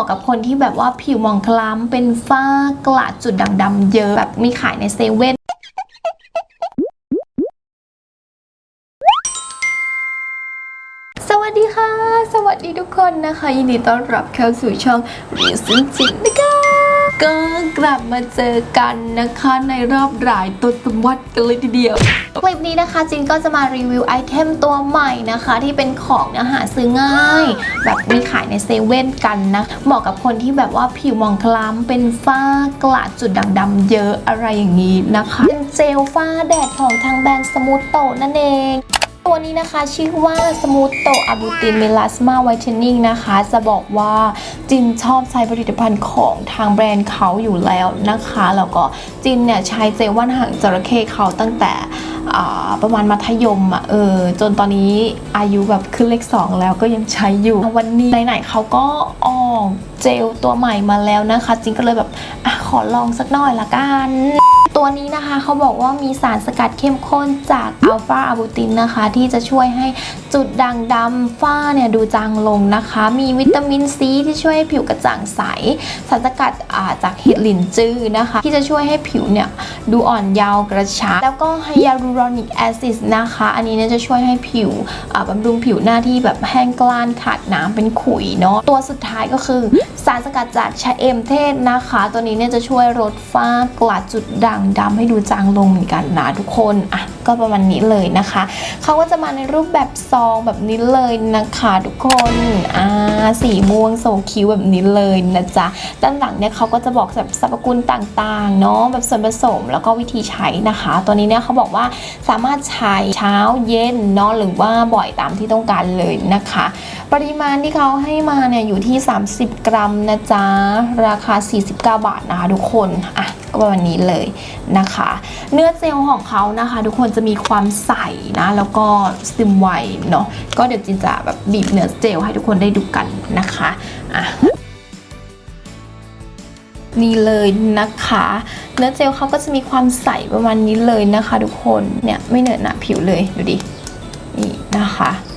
มาะกับคนที่แบบว่าผิวหมองคล้ำเป็นฝ้ากระจุดด่างดำเยอะแบบมีขายในเซเว่นสวัสดีค่ะ สวัสดีทุกคนนะคะ ยินดีต้อนรับเข้าสู่ช่องรีซินจิงนะคะ ก็กลับมาเจอกันนะคะในรอบหลายตศวรรษกันเลยทีเดียว คลิปนี้นะคะจินก็จะมารีวิวไอเทมตัวใหม่นะคะ ที่เป็นของเนื้อหาซื้อง่าย แบบมีขายในเซเว่นกันนะเหมาะกับคนที่แบบว่าผิวมองคล้ำเป็นฝ้ากระจุดด่างดำเยอะอะไรอย่างนี้นะคะเป็นเจลฝ้าแดดของทางแบรนด์สมูทโตนั่นเอง ตัวนี้นะคะชื่อว่าสมูทโตอะบูตินเมลาสมาไวท์เทนนิ่งนะคะ จะบอกว่าจินชอบใช้ผลิตภัณฑ์ของทางแบรนด์เขาอยู่แล้วนะคะ แล้วก็จินเนี่ยใช้เจลว่านหางจระเข้เขาตั้งแต่ประมาณมัธยมอะเออจนตอนนี้อายุแบบขึ้นเลขสองแล้วก็ยังใช้อยู่ วันนี้ไหนๆเขาก็ออกเจลตัวใหม่มาแล้วนะคะ จินก็เลยแบบอขอลองสักหน่อยละกัน ตัวนี้นะคะเขาบอกว่ามีสารสกัดเข้มข้นจากอัลฟาอะบูตินนะคะ ที่จะช่วยให้จุดด่างดำฝ้าเนี่ยดูจางลงนะคะ มีวิตามินซีที่ช่วยให้ผิวกระจ่างใส สารสกัดาจากเห็ดหลินจื้อนะคะ ที่จะช่วยให้ผิวเนี่ยดูอ่อนเยาว์กระชับ แล้วก็ไฮยาลูรอนิกแอซิดนะคะ อันนี้เนี่ยจะช่วยให้ผิวบำรุงผิวหน้าที่แบบแห้งกล้านขาดน้ำเป็นขุยเนาะตัวสุดท้ายก็คือสารสกัดจากชะเอมเทศนะคะ ตัวนี้เนี่ยจะช่วยลดฝ้ากระจุดด่างดำให้ดูจางลงเหมือนกันนะทุกคนอะก็ประมาณนี้เลยนะคะเขาก็จะมาในรูปแบบซองแบบนี้เลยนะคะทุกคนอ่าสีม่วงโซคิวแบบนี้เลยนะจ๊ะด้านหลังเนี่ยเขาก็จะบอกแบบสรรพคุณต่างๆเนาะแบบส่วนผสมแล้วก็วิธีใช้นะคะ ตัวนี้เนี่ยเขาบอกว่าสามารถใช้เช้าเย็นเนาะหรือว่าบ่อยตามที่ต้องการเลยนะคะ ปริมาณที่เขาให้มาเนี่ยอยู่ที่ 30 กรัมนะจ๊ะราคา 49 บาทนะคะ ทุกคนอะก็ประมาณนี้เลยนะคะ เนื้อเจลของเขานะคะ ทุกคนจะมีความใสนะ แล้วก็ซึมไวเนาะก็เดี๋ยวจินจะแบบบีบเนื้อเจลให้ทุกคนได้ดูกันนะคะอะนี่เลยนะคะ เนื้อเจลเขาก็จะมีความใสประมาณนี้เลยนะคะ ทุกคนเนี่ยไม่เหนอะหนะผิวเลยดูดินี่นะคะอะ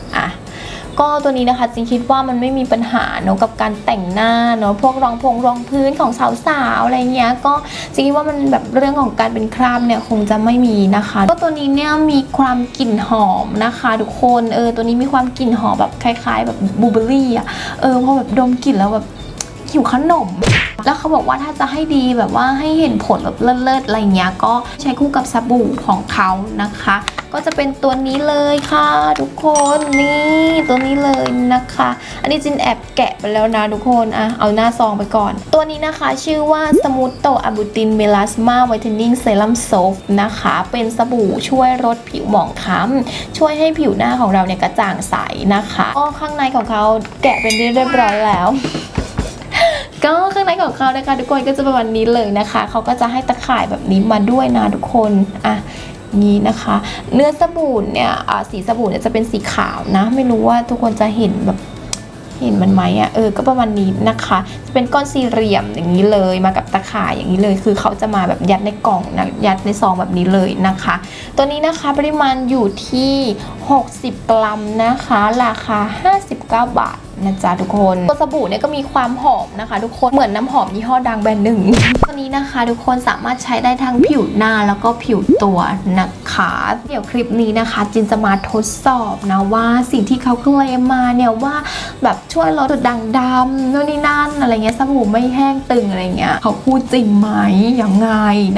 ก็ตัวนี้นะคะจริงคิดว่ามันไม่มีปัญหาเนอะกับการแต่งหน้าเนอะพวกรองพงรองพื้นของสาวๆอะไรเงี้ยก็จริงคิดว่ามันแบบเรื่องของการเป็นคราบเนี่ยคงจะไม่มีนะคะ ก็ตัวนี้เนี่ยมีความกลิ่นหอมนะคะทุกคนเออตัวนี้มีความกลิ่นหอมแบบคล้าย ๆ แบบบลูเบอร์รี่อะเออพอแบบดมกลิ่นแล้วแบบหิวขนม แล้วเขาบอกว่าถ้าจะให้ดีแบบว่าให้เห็นผลแบบเลิศๆอะไรเงี้ยก็ใช้คู่กับสบู่ของเขานะคะ ก็จะเป็นตัวนี้เลยค่ะ ทุกคนนี่ตัวนี้เลยนะคะ อันนี้จินแอบแกะไปแล้วนะทุกคนอะเอาหน้าซองไปก่อน ตัวนี้นะคะชื่อว่าสมูทโตอะบูตินเมลาสมาไวท์เทนนิ่งเซรั่มโซฟนะคะ เป็นสบู่ช่วยลดผิวหมองคล้ำช่วยให้ผิวหน้าของเราเนี่ยกระจ่างใสนะคะก็ข้างในของเขาแกะเป็นที่เรียบร้อยแล้วก็ข้างในของเขานะคะทุกคนก็จะประมาณนี้เลยนะคะ เขาก็จะให้ตะข่ายแบบนี้มาด้วยนะทุกคน อะ นี้นะคะ เนื้อสบู่เนี่ยสีสบู่เนี่ยจะเป็นสีขาวนะ ไม่รู้ว่าทุกคนจะเห็นแบบเห็นมันไหมอะ่ะเออก็ประมาณนี้นะคะ จะเป็นก้อนสี่เหลี่ยมอย่างนี้เลยมากับตะข่ายอย่างนี้เลย คือเขาจะมาแบบยัดในกล่องนะยัดในซองแบบนี้เลยนะคะ ตัวนี้นะคะปริมาณอยู่ที่ 60 กรัมนะคะ ราคา 59 บาท นะจ๊ะทุกคนตัวสบู่เนี่ยก็มีความหอมนะคะ ทุกคนเหมือนน้ำหอมยี่ห้อดังแบรนด์หนึ่งตัวนี้นะคะ ทุกคนสามารถใช้ได้ทั้งผิวหน้าแล้วก็ผิวตัวนะคะเดี๋ยวคลิปนี้นะคะ จินจะมาทดสอบนะว่าสิ่งที่เขาเคลมมาเนี่ยว่าแบบช่วยลดจุดด่างดำโน่นนี่นั่นอะไรเงี้ยสบู่ไม่แห้งตึงอะไรเงี้ยเขาพูดจริงไหมยังไง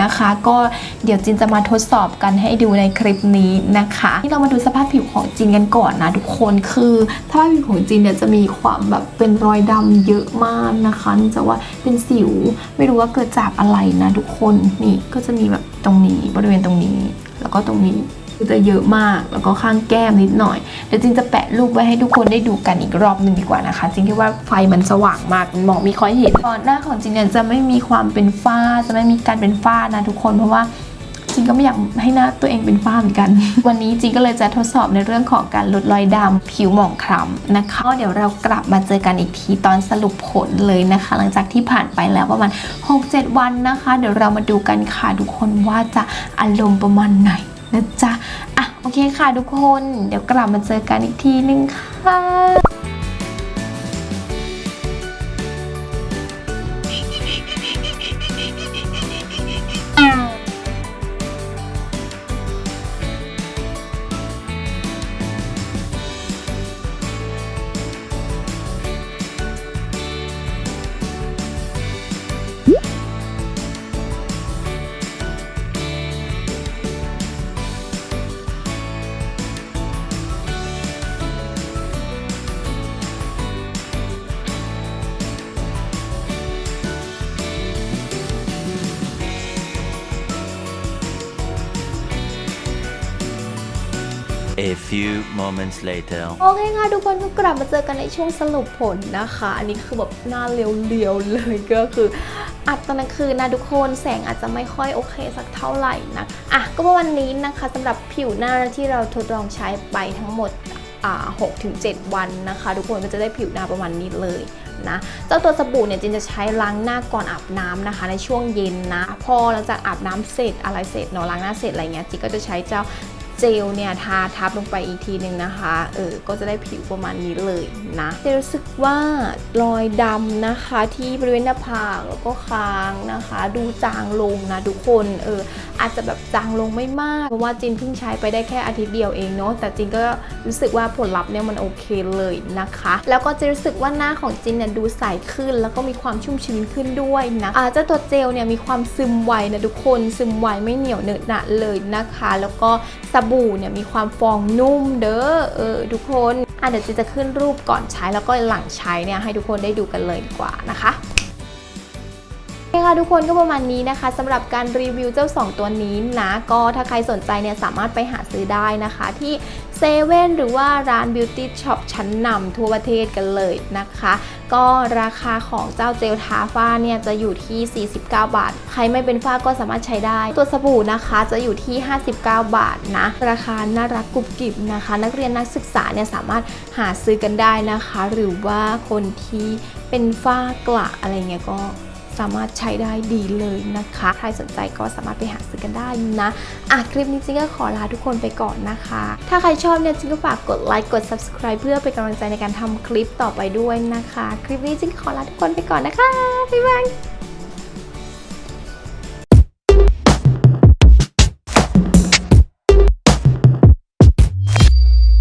นะคะ ก็เดี๋ยวจินจะมาทดสอบกันให้ดูในคลิปนี้นะคะ ที่เรามาดูสภาพผิวของจินกันก่อนนะทุกคนคือสภาพผิวของจินเนี่ยจะมีความแบบเป็นรอยดำเยอะมากนะคะเนื่องจากว่าเป็นสิวไม่รู้ว่าเกิดจากอะไรนะทุกคนนี่ก็จะมีแบบตรงนี้บริเวณตรงนี้ แล้วก็ตรงนี้คือจะเยอะมากแล้วก็ข้างแก้มนิดหน่อยเดี๋ยวจินจะแปะรูปไว้ให้ทุกคนได้ดูกันอีกรอบหนึ่งดีกว่านะคะจินคิดว่าไฟมันสว่างมากมองไม่ค่อยเห็นก่อนหน้าของจินเนี่ยจะไม่มีความเป็นฝ้าจะไม่มีการเป็นฝ้านะทุกคนเพราะว่า จริงก็ไม่อยากให้หน้าตัวเองเป็นฝ้าเหมือนกัน วันนี้จริงก็เลยจะทดสอบในเรื่องของการลดรอยดำผิวหมองคล้ำนะคะเดี๋ยวเรากลับมาเจอกันอีกทีตอนสรุปผลเลยนะคะ หลังจากที่ผ่านไปแล้วประมาณ 6-7 วันนะคะ เดี๋ยวเรามาดูกันค่ะทุกคนว่าจะอารมณ์ประมาณไหนนะจ๊ะ อะ โอเคค่ะทุกคน เดี๋ยวกลับมาเจอกันอีกทีนึงค่ะ A few moments later. โอเคค่ะทุกคนก็กลับมาเจอกันในช่วงสรุปผลนะคะ อันนี้คือแบบหน้าเรียวๆเลยก็คืออัดตอนกลางคืนนะทุกคนแสงอาจจะไม่ค่อยโอเคสักเท่าไหร่นะอะก็วันนี้นะคะสำหรับผิวหน้าที่เราทดลองใช้ไปทั้งหมดอ่า6-7 วันนะคะ ทุกคนก็จะได้ผิวหน้าประมาณนี้เลยนะเจ้าตัวสบู่เนี่ยจินจะใช้ล้างหน้าก่อนอาบน้ำนะคะ ในช่วงเย็นนะ พอหลังจากอาบน้ำเสร็จอะไรเสร็จเนาะล้างหน้าเสร็จอะไรเงี้ยจินก็จะใช้เจ้า เจลเนี่ยทาทับลงไปอีกทีหนึ่งนะคะ เออ ก็จะได้ผิวประมาณนี้เลยนะจะรู้สึกว่ารอยดำนะคะที่บริเวณหน้าผากแล้วก็คางนะคะ ดูจางลงนะทุกคน เออ อาจจะแบบจางลงไม่มาก เพราะว่าจินเพิ่งใช้ไปได้แค่อาทิตย์เดียวเองเนาะ แต่จินก็รู้สึกว่าผลลัพธ์เนี่ยมันโอเคเลยนะคะ แล้วก็จะรู้สึกว่าหน้าของจินเนี่ยดูใสขึ้น แล้วก็มีความชุ่มชื้นขึ้นด้วยนะอาเจ้าตัวเจลเนี่ยมีความซึมไวนะทุกคน ซึมไวไม่เหนียวเหนอะหนะเลยนะคะ แล้วก็สบู่เนี่ยมีความฟองนุ่มเด้อเออทุกคนอะเดี๋ยวจินจะขึ้นรูปก่อนใช้แล้วก็หลังใช้เนี่ยให้ทุกคนได้ดูกันเลยดีกว่านะคะ คค่ะทุกคนก็ประมาณนี้นะคะสำหรับการรีวิวเจ้า 2 ตัวนี้นะก็ถ้าใครสนใจเนี่ยสามารถไปหาซื้อได้นะคะที่เซเว่นหรือว่าร้านบิวตี้ช็อปชั้นนำทั่วประเทศกันเลยนะคะ ก็ราคาของเจ้าเจลทาฝ้าเนี่ยจะอยู่ที่ 49 บาท ใครไม่เป็นฝ้าก็สามารถใช้ได้ ตัวสบู่นะคะจะอยู่ที่ 59 บาทนะ ราคาน่ารักกรุบกริบนะคะ นักเรียนนักศึกษาเนี่ยสามารถหาซื้อกันได้นะคะ หรือว่าคนที่เป็นฝ้ากระอะไรเงี้ยก็ สามารถใช้ได้ดีเลยนะคะ ใครสนใจก็สามารถไปหาซื้อกันได้นะอะคลิปนี้จริงก็ขอลาทุกคนไปก่อนนะคะ ถ้าใครชอบเนี่ยจริงก็ฝากกดไลค์กด subscribe เพื่อเป็นกำลังใจในการทำคลิปต่อไปด้วยนะคะ คลิปนี้จริงขอลาทุกคนไปก่อนนะคะบ๊ายบาย